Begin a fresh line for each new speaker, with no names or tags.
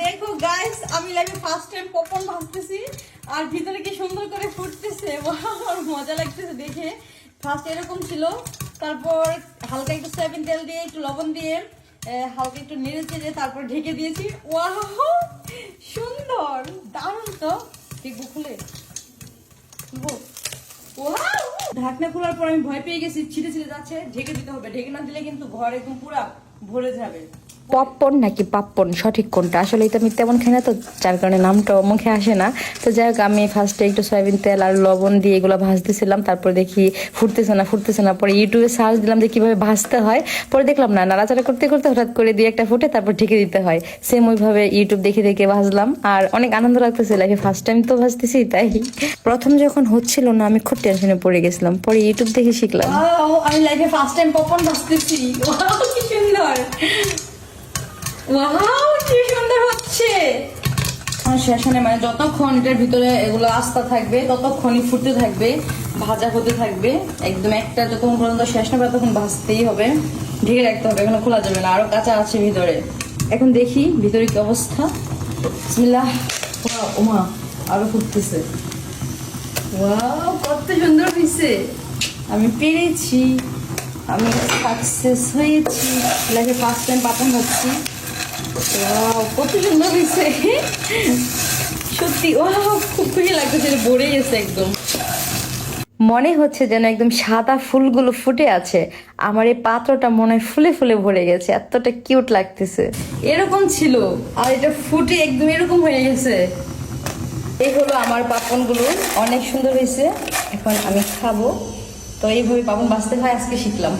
দেখো গাইস আমি লাইভে ফার্স্ট টাইম পপকর্ন ভাজতেছি আর ভিতরে কি সুন্দর করে ফুটতেছে। Wow! মজা লাগতেছে দেখে। ফার্স্ট এরকম ছিল, তারপর হালকা একটু সয়াবিন তেল দিয়ে, একটু লবণ দিয়ে হালকা একটু নেড়ে চেড়ে তারপর ঢেকে দিয়েছি। ওয়াও সুন্দর, দারুণ তো। দেখব খুলে! ঢাকনা খোলার পর আমি ভয় পেয়ে গেছি ছিটে ছিটে যাচ্ছে। ঢেকে দিতে হবে। ঢেকে না দিলে কিন্তু ঘর একদম পুরা ভরে যাবে।
পপকর্ন নাকি পাপ্পন? সঠিক কোনটা? আসলে তো আমি তেমন খাই না তো, যার কারণে নামটাও মুখে আসে না। তো যাই হোক, আমি ফার্স্টে একটু সয়াবিন তেল আর লবণ দিয়ে এগুলো ভাজতেছিলাম, তারপর দেখি ফুটতেছে না ফুটতেছে না। পরে ইউটিউবে সার্চ দিলাম যে কীভাবে ভাজতে হয়। পরে দেখলাম না, নাড়াচাড়া করতে করতে হঠাৎ করে দিয়ে একটা ফুটে তারপর ঢেকে দিতে হয়। সেম ওইভাবে ইউটিউব দেখে দেখে ভাজলাম। আর অনেক আনন্দ লাগতেছে লাইফে ফার্স্ট টাইম তো ভাজতেছি, তাই। প্রথম যখন হচ্ছিল না, আমি খুব টেনশনে পড়ে গেছিলাম। পরে ইউটিউব দেখে শিখলাম।
আমি লাইফে ফার্স্ট টাইম পপকর্ন ভাজতেছি। কি সুন্দর। ওয়াও কি সুন্দর হচ্ছে। আমার শেষ হয় না, মানে যতক্ষণ এটার ভিতরে এগুলো আস্থা থাকবে ততক্ষণই ফুটতে থাকবে ভাজা হতে থাকবে। একদম একটা যতক্ষণ পর্যন্ত শেষ না ততক্ষণ ভাজতেই হবে। ঢেকে রাখতে হবে এখনও খোলা যাবে না আরও কাঁচা আছে ভিতরে। এখন দেখি ভিতরে কি অবস্থা। বিসমিল্লাহ। ওমা আরও ফুটতেছে। ওয়াও কত সুন্দর হয়েছে আমি পেরেছি। আমি সাকসেস হয়েছি। লাইফে ফার্স্ট টাইম পাপন হচ্ছি। কত সুন্দর হয়েছে সত্যি খুব
মনে হচ্ছে যেন একদম সাদা ফুলগুলো ফুটে আছে। আমার এই পাত্রটা মনে হয় ফুলে ফুলে ভরে গেছে, এতটা কিউট লাগতেছে।
এরকম ছিল, আর এটা ফুটে একদম এরকম হয়ে গেছে। এই হলো আমার পাপনগুলো, অনেক সুন্দর হয়েছে। এখন আমি খাব। তো এইভাবে পাপন বাঁচতে হয়, আজকে শিখলাম।